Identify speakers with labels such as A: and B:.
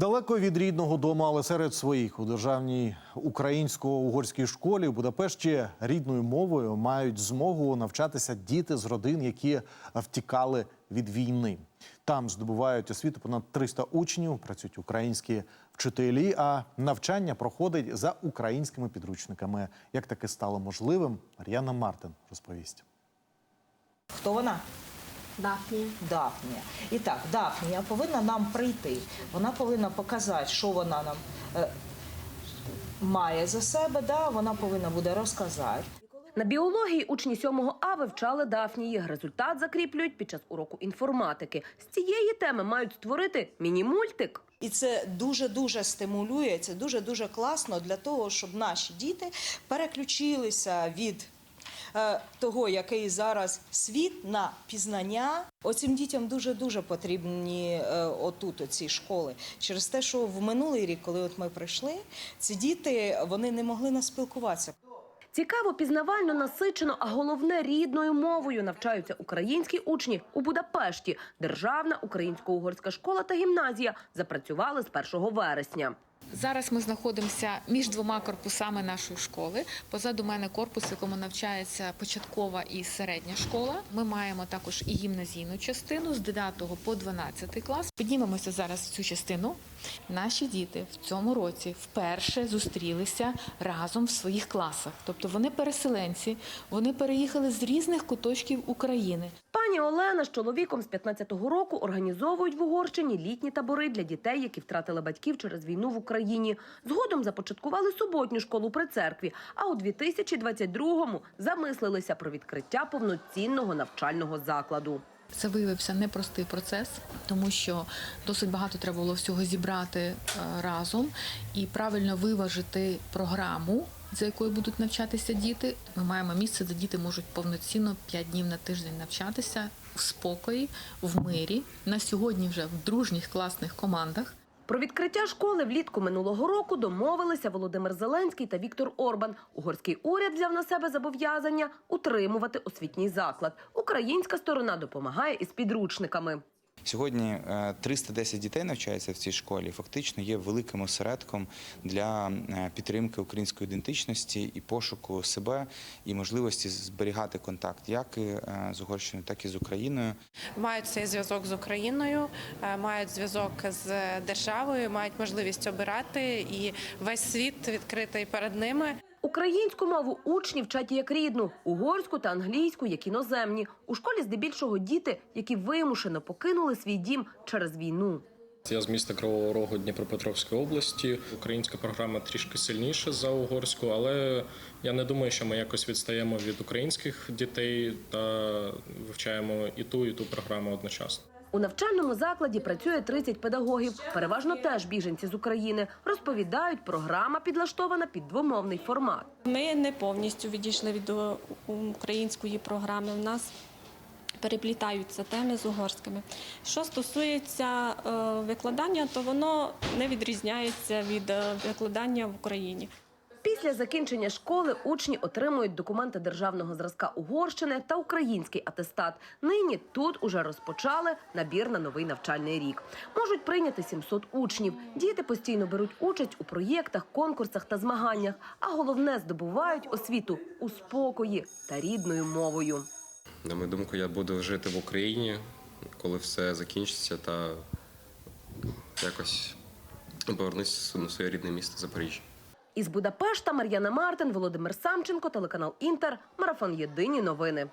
A: Далеко від рідного дому, але серед своїх у державній українсько-угорській школі в Будапешті рідною мовою мають змогу навчатися діти з родин, які втікали від війни. Там здобувають освіту понад 300 учнів, працюють українські вчителі, а навчання проходить за українськими підручниками. Як таке стало можливим, Мар'яна Мартин розповість.
B: Хто вона?
C: Дафнія.
B: Дафнія. І так, Дафнія повинна нам прийти. Вона повинна показати, що вона нам е, має за себе. Да? Вона повинна буде розказати.
D: На біології учні 7 А вивчали Дафнії. Результат закріплюють під час уроку інформатики. З цієї теми мають створити міні-мультик.
B: І це дуже дуже стимулює. Це дуже дуже класно для того, щоб наші діти переключилися від того, який зараз світ на пізнання. Оцим дітям дуже дуже потрібні е, отут ці школи. Через те, що в минулий рік, коли от ми прийшли, ці діти вони не могли нас спілкуватися.
D: Цікаво, пізнавально, насичено, а головне рідною мовою навчаються українські учні у Будапешті. Державна українсько-угорська школа та гімназія запрацювали з 1 вересня.
E: Зараз ми знаходимося між двома корпусами нашої школи. Позаду мене корпус, в якому навчається початкова і середня школа. Ми маємо також і гімназійну частину з 9 по 12 клас. Піднімемося зараз в цю частину. Наші діти в цьому році вперше зустрілися разом в своїх класах. Тобто вони переселенці, вони переїхали з різних куточків України.
D: Пані Олена з чоловіком з 15-го року організовують в Угорщині літні табори для дітей, які втратили батьків через війну в Україні. Згодом започаткували суботню школу при церкві. А у 2022-му замислилися про відкриття повноцінного навчального закладу.
E: Це виявився непростий процес, тому що досить багато треба було всього зібрати е, разом і правильно виважити програму, за якою будуть навчатися діти. Ми маємо місце, де діти можуть повноцінно 5 днів на тиждень навчатися в спокої, в мирі. На сьогодні вже в дружніх класних командах.
D: Про відкриття школи влітку минулого року домовилися Володимир Зеленський та Віктор Орбан. Угорський уряд взяв на себе зобов'язання утримувати освітній заклад. Українська сторона допомагає із підручниками.
F: Сьогодні е, 310 дітей навчається в цій школі. Фактично є великим осередком для е, підтримки української ідентичності і пошуку себе і можливості зберігати контакт як е, з Угорщиною, так і з Україною.
G: мають цей зв'язок з Україною, е, мають зв'язок з державою, мають можливість обирати, і весь світ відкритий перед ними.
D: Українську мову учні вчать як рідну, угорську та англійську як іноземні. У школі здебільшого діти, які вимушено покинули свій дім через війну.
H: Я з міста Кривого Рогу Дніпропетровської області. Українська програма трішки сильніша за угорську, але я не думаю, що ми якось відстаємо від українських дітей та вивчаємо і ту, і ту програму одночасно.
D: У навчальному закладі працює 30 педагогів, переважно теж біженці з України. Розповідають, програма підлаштована під двомовний формат.
C: Ми не повністю відійшли від української програми. У нас переплітаються теми з угорськими. Що стосується е, викладання, то воно не відрізняється від е, викладання в Україні.
D: Після закінчення школи учні отримують документи державного зразка Угорщини та український атестат. Нині тут уже розпочали набір на новий навчальний рік. Можуть прийняти 700 учнів. Діти постійно беруть участь у проєктах, конкурсах та змаганнях. А головне здобувають освіту у спокої та рідною мовою.
I: На мою думку, я буду жити в Україні, коли все закінчиться, та якось повернуся на своє рідне місто Запоріжжя.
D: Із Будапешта Мар'яна Мартин, Володимир Самченко, телеканал Інтер, марафон Єдині новини.